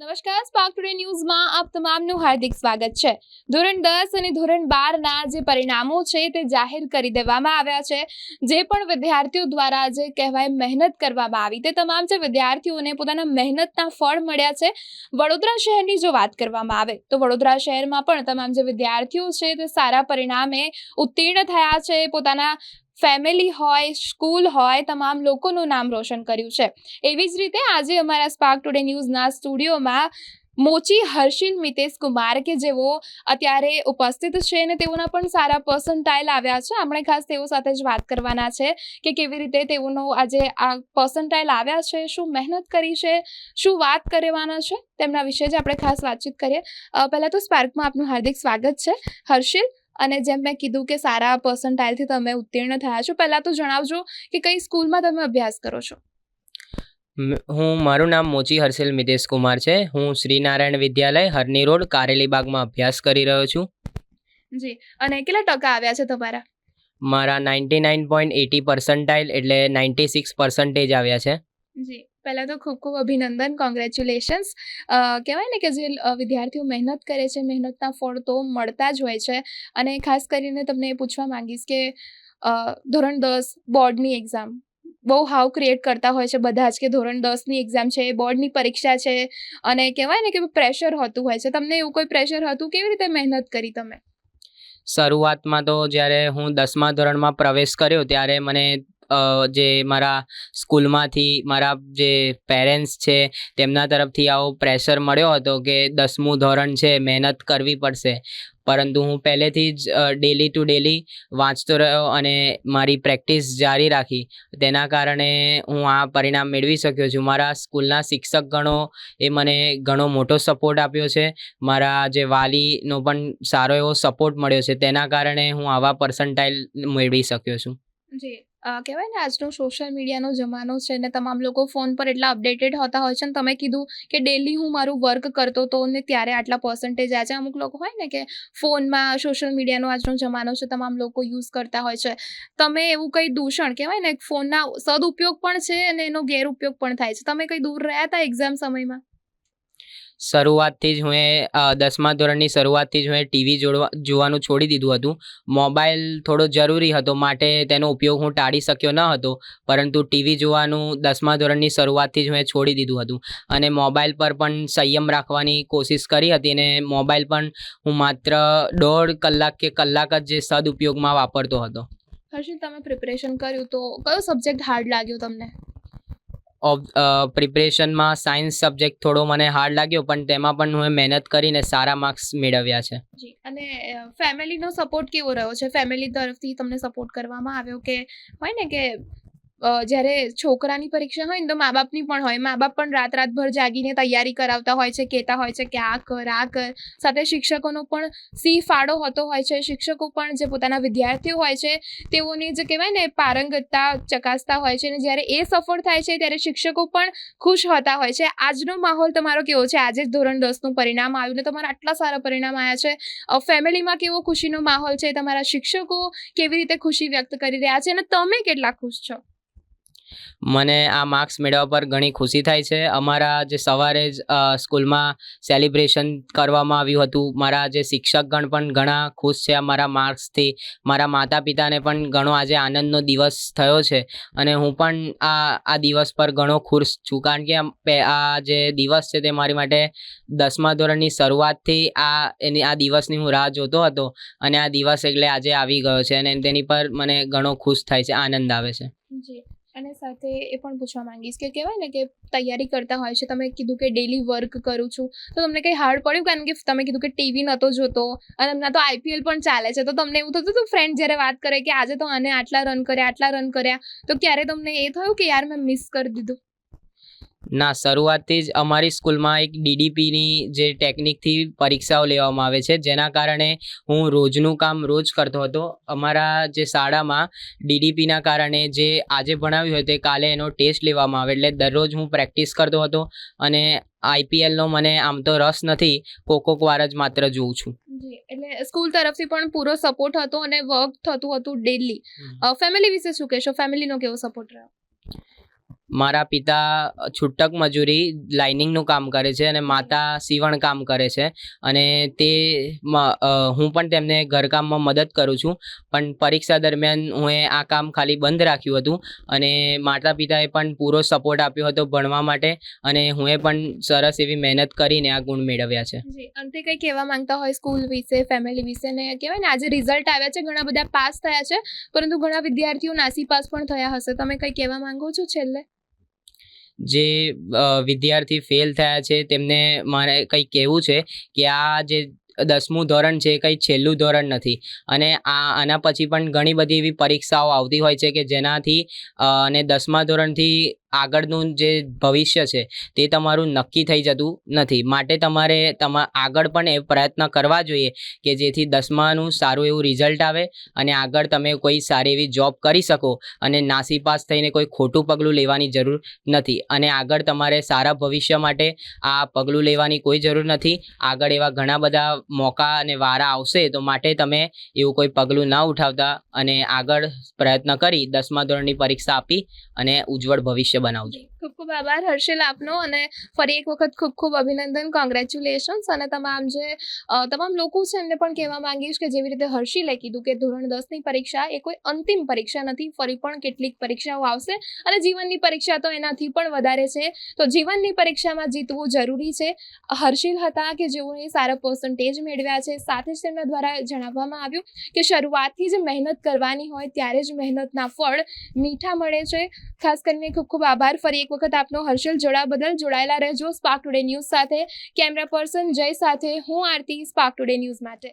નમસ્કાર spark today ન્યૂઝમાં આપ તમામનું હાર્દિક સ્વાગત છે. ધોરણ દસ અને ધોરણ બારના જે પરિણામો છે તે જાહેર કરી દેવામાં આવ્યા છે. જે પણ વિદ્યાર્થીઓ દ્વારા જે કહેવાય મહેનત કરવામાં આવી તે તમામ જે વિદ્યાર્થીઓને પોતાના મહેનતના ફળ મળ્યા છે. વડોદરા શહેરની જો વાત કરવામાં આવે તો વડોદરા શહેરમાં પણ તમામ જે વિદ્યાર્થીઓ છે તે સારા પરિણામે ઉત્તીર્ણ થયા છે. પોતાના ફેમિલી હોય, સ્કૂલ હોય, તમામ લોકોનું નામ રોશન કર્યું છે. એવી જ રીતે આજે અમારા સ્પાર્ક ટુડે ન્યૂઝના સ્ટુડિયોમાં મોચી હર્ષિલ મિતેશ કુમાર કે જેઓ અત્યારે ઉપસ્થિત છે અને તેઓના પણ સારા પર્સન્ટાઇલ આવ્યા છે. આપણે ખાસ તેઓ સાથે જ વાત કરવાના છે કે કેવી રીતે તેઓનો આજે આ પર્સન્ટાઇલ આવ્યા છે, શું મહેનત કરી છે, શું વાત કરવાના છે, તેમના વિશે જ આપણે ખાસ વાતચીત કરીએ. પહેલાં તો સ્પાર્કમાં આપનું હાર્દિક સ્વાગત છે. હર્ષિલ અને જેમ મેં કીધું કે સારા પર્સન્ટાઇલથી તમે ઉત્તીર્ણ થયા છો પહેલાં તો જણાવજો કે કઈ સ્કૂલમાં તમે અભ્યાસ કરો છો? હું મારું નામ મોચી હર્ષિલ મિતેશ કુમાર છે. હું શ્રીનારાયણ વિદ્યાલય હરની રોડ કારેલીબાગમાં અભ્યાસ કરી રહ્યો છું. જી અને કેટલા ટકા આવ્યા છે તમારા? મારા ninety nine point eighty percentile એટલે નાઇન્ટી સિક્સ પર્સન્ટેજ આવ્યા છે. જી. પહેલાં તો ખૂબ ખૂબ અભિનંદન કોંગ્રેચ્યુલેશન્સ કહેવાય ને કે જે વિદ્યાર્થીઓ મહેનત કરે છે, મહેનતના ફળ તો મળતા જ હોય છે. અને ખાસ કરીને તમને એ પૂછવા માંગીશ કે ધોરણ દસ બોર્ડની એક્ઝામ બહુ હાવ ક્રિએટ કરતા હોય છે બધા જ કે ધોરણ દસની એક્ઝામ છે બોર્ડની પરીક્ષા છે. અને કહેવાય ને કે પ્રેશર હોતું હોય છે. તમને એવું કોઈ પ્રેશર હતું? કેવી રીતે મહેનત કરી તમે? શરૂઆતમાં તો જ્યારે હું દસમા ધોરણમાં પ્રવેશ કર્યો ત્યારે મને જે મારા સ્કૂલમાંથી મારા જે પેરેન્ટ્સ છે, તેમના તરફથી આવો પ્રેશર મળ્યો હતો કે દસમું ધોરણ છે, મહેનત કરવી પડશે. પરંતુ હું પહેલેથી જ ડેલી ટુ ડેલી વાંચતો રહ્યો અને મારી પ્રેક્ટિસ જારી રાખી. તેના કારણે હું આ પરિણામ મેળવી શક્યો છું. મારા સ્કૂલના શિક્ષક ગણો એ મને ઘણો મોટો સપોર્ટ આપ્યો છે. મારા જે વાલીનો પણ સારો એવો સપોર્ટ મળ્યો છે. તેના કારણે હું આવા પર્સન્ટાઇલ મેળવી શક્યો છું. જી. કહેવાય ને આજનો સોશિયલ મીડિયાનો જમાનો છે ને તમામ લોકો ફોન પર એટલા અપડેટેડ હોતા હોય છે ને તમે કીધું કે ડેલી હું મારું વર્ક કરતો હતો ને ત્યારે આટલા પર્સન્ટેજ આવ્યા છે. અમુક લોકો હોય ને કે ફોનમાં સોશિયલ મીડિયાનો આજનો જમાનો છે તમામ લોકો યુઝ કરતા હોય છે. તમે એવું કંઈ દૂષણ, કહેવાય ને ફોનના સદુપયોગ પણ છે અને એનો ગેરઉપયોગ પણ થાય છે. તમે કંઈ દૂર રહ્યા હતા એક્ઝામ સમયમાં? શરૂઆતથી જ હું દસમા ધોરણની શરૂઆતથી જ હું ટીવી જોડવા, જોવાનું છોડી દીધું હતું. મોબાઈલ થોડો જરૂરી હતો, માટે તેનો ઉપયોગ હું ટાળી શક્યો ન હતો, પરંતુ ટીવી જોવાનું દસમા ધોરણની શરૂઆતથી જ હું છોડી દીધું હતું. અને મોબાઈલ પર પણ સંયમ રાખવાની કોશિશ કરી હતી અને મોબાઈલ પણ હું માત્ર દોઢ કલાક કે કલાક જ જે સદઉપયોગમાં વાપરતો હતો. હર્ષિત, તમે પ્રિપરેશન કર્યું તો કયો સબ્જેક્ટ હાર્ડ લાગ્યો તમને? પ્રિપરેશનમાં સાયન્સ સબ્જેક્ટ થોડો મને હાર્ડ લાગ્યો, પણ તેમાં પણ હું મહેનત કરીને સારા માર્ક્સ મેળવ્યા છે. જી, અને ફેમિલીનો સપોર્ટ કેવો રહ્યો છે? ફેમિલી તરફથી તમને સપોર્ટ કરવામાં આવ્યો કે, હોય ને કે જ્યારે છોકરાની પરીક્ષા હોય ને તો મા બાપની પણ હોય. મા બાપ પણ રાત રાતભર જાગીને તૈયારી કરાવતા હોય છે, કહેતા હોય છે કે આ કર આ કર. સાથે શિક્ષકોનો પણ સી ફાળો હોતો હોય છે. શિક્ષકો પણ જે પોતાના વિદ્યાર્થીઓ હોય છે, તેઓની જે કહેવાય ને પારંગતતા ચકાસતા હોય છે અને જ્યારે એ સફળ થાય છે ત્યારે શિક્ષકો પણ ખુશ હોતા હોય છે. આજનો માહોલ તમારો કેવો છે? આજે જ ધોરણ દસનું પરિણામ આવ્યું ને તમારા આટલા સારા પરિણામ આવ્યા છે. ફેમિલીમાં કેવો ખુશીનો માહોલ છે? તમારા શિક્ષકો કેવી રીતે ખુશી વ્યક્ત કરી રહ્યા છે? અને તમે કેટલા ખુશ છો? મને આ માર્ક્સ મેળવવા પર ઘણી ખુશી થાય છે. અમારા જે સવારે જ સ્કૂલમાં સેલિબ્રેશન કરવામાં આવ્યું હતું. મારા જે શિક્ષકગણ પણ ઘણા ખુશ છે મારા માર્ક્સથી મારા માતા પિતાને પણ ઘણો આજે આનંદનો દિવસ થયો છે અને હું પણ આ આ દિવસ પર ઘણો ખુશ છું. કારણ કે આ જે દિવસ છે તે મારી માટે દસમા ધોરણની શરૂઆતથી આ, એની, આ દિવસની હું રાહ જોતો હતો અને આ દિવસ એટલે આજે આવી ગયો છે અને તેની પર મને ઘણો ખુશ થાય છે, આનંદ આવે છે. અને સાથે એ પણ પૂછવા માંગીશ કે કહેવાય ને કે તૈયારી કરતા હોય છે, તમે કીધું કે ડેલી વર્ક કરું છું, તો તમને કંઈ હાર્ડ પડ્યું? કારણ કે તમે કીધું કે ટીવી નહોતો જોતો અને હમણાં તો આઈપીએલ પણ ચાલે છે, તો તમને એવું થતું હતું? ફ્રેન્ડ જ્યારે વાત કરે કે આજે તો આને આટલા રન કર્યા, આટલા રન કર્યા, તો ક્યારે તમને એ થયું કે યાર મેં મિસ કરી દીધું? ના શરૂઆતથી જ અમારી સ્કૂલમાં એક ડીડીપીની જે ટેકનિકથી પરીક્ષાઓ લેવામાં આવે છે જેના કારણે હું રોજનું કામ રોજ કરતો હતો. અમારા જે શાળામાં ડીડીપીના કારણે જે આજે ભણાવ્યું હોય તે કાલે એનો ટેસ્ટ લેવામાં આવે એટલે દરરોજ હું પ્રેક્ટિસ કરતો હતો અને આઈપીએલનો મને આમ તો રસ નથી કોક કોક વાર જ માત્ર જોઉં છું. એટલે સ્કૂલ તરફથી પણ પૂરો સપોર્ટ હતો અને વર્ક થતું હતું ડેલી ફેમિલી વિશે શું કહેશો? ફેમિલીનો કેવો સપોર્ટ રહ્યો? મારા પિતા છૂટક મજૂરી લાઇનિંગનું કામ કરે છે અને માતા સીવણ કામ કરે છે. અને તે હું પણ તેમને ઘરકામમાં મદદ કરું છું. પણ પરીક્ષા દરમિયાન હું આ કામ ખાલી બંધ રાખ્યું હતું અને માતા પિતાએ પણ પૂરો સપોર્ટ આપ્યો હતો ભણવા માટે અને હું પણ સરસ એવી મહેનત કરીને આ ગુણ મેળવ્યા છે. અંતે કંઈ કહેવા માંગતા હોય સ્કૂલ વિશે, ફેમિલી વિશે ને કહેવાય ને, આજે રિઝલ્ટ આવ્યા છે, ઘણા બધા પાસ થયા છે, પરંતુ ઘણા વિદ્યાર્થીઓ નાસી પાસ પણ થયા હશે. તમે કંઈ કહેવા માંગો છો છેલ્લે? જે વિદ્યાર્થી ફેલ થયા છે તેમને મારે કંઈ કહેવું છે કે આ જે દસમું ધોરણ છે કંઈ છેલ્લું ધોરણ નથી. અને આ, આના પછી પણ ઘણી બધી એવી પરીક્ષાઓ આવતી હોય છે કે જેનાથી અને દસમા ધોરણથી આગળનું જે ભવિષ્ય છે, તે તમારું નક્કી થઈ જતું નથી. માટે તમારે તમા, આગળ પણ એ પ્રયત્ન કરવા જોઈએ કે જેથી દસમાનું સારું એવું રિઝલ્ટ આવે અને આગળ તમે કોઈ સારી એવી જોબ કરી શકો અને નાસીપાસ થઈને કોઈ ખોટું પગલું લેવાની જરૂર નથી. અને આગળ તમારે સારા ભવિષ્ય માટે આ પગલું લેવાની કોઈ જરૂર નથી. આગળ એવા ઘણા બધા મોકા અને વારા આવશે, તો માટે તમે એવું કોઈ પગલું ના ઉઠાવતા અને આગળ પ્રયત્ન કરી દસમા ધોરણની પરીક્ષા આપી અને ઉજ્જવળ ભવિષ્ય બનાવજો ખૂબ ખૂબ આભાર, હર્ષિલ આપનો, અને ફરી એક વખત ખૂબ ખૂબ અભિનંદન કોંગ્રેચ્યુલેશન્સ અને તમામ જે તમામ લોકો છે એમને પણ કહેવા માંગીશ કે જેવી રીતે હર્ષિલે કીધું કે ધોરણ દસની પરીક્ષા એ કોઈ અંતિમ પરીક્ષા નથી, ફરી પણ કેટલીક પરીક્ષાઓ આવશે, અને જીવનની પરીક્ષા તો એનાથી પણ વધારે છે. તો જીવનની પરીક્ષામાં જીતવું જરૂરી છે. હર્ષિલ હતા કે જેઓએ સારા પર્સન્ટેજ મેળવ્યા છે, સાથે જ તેમના દ્વારા જણાવવામાં આવ્યું કે શરૂઆતથી જ મહેનત કરવાની હોય, ત્યારે જ મહેનતના ફળ મીઠા મળે છે. ખાસ કરીને ખૂબ ખૂબ આભાર, ફરી વખત આપનો હર્ષલ જોડા બદલ જોડાયેલા રહેજો. સ્પાર્ક ટુડે ન્યૂઝ સાથે, કેમેરા પર્સન જય સાથે, હું આરતી સ્પાર્ક ટુડે ન્યૂઝ માટે.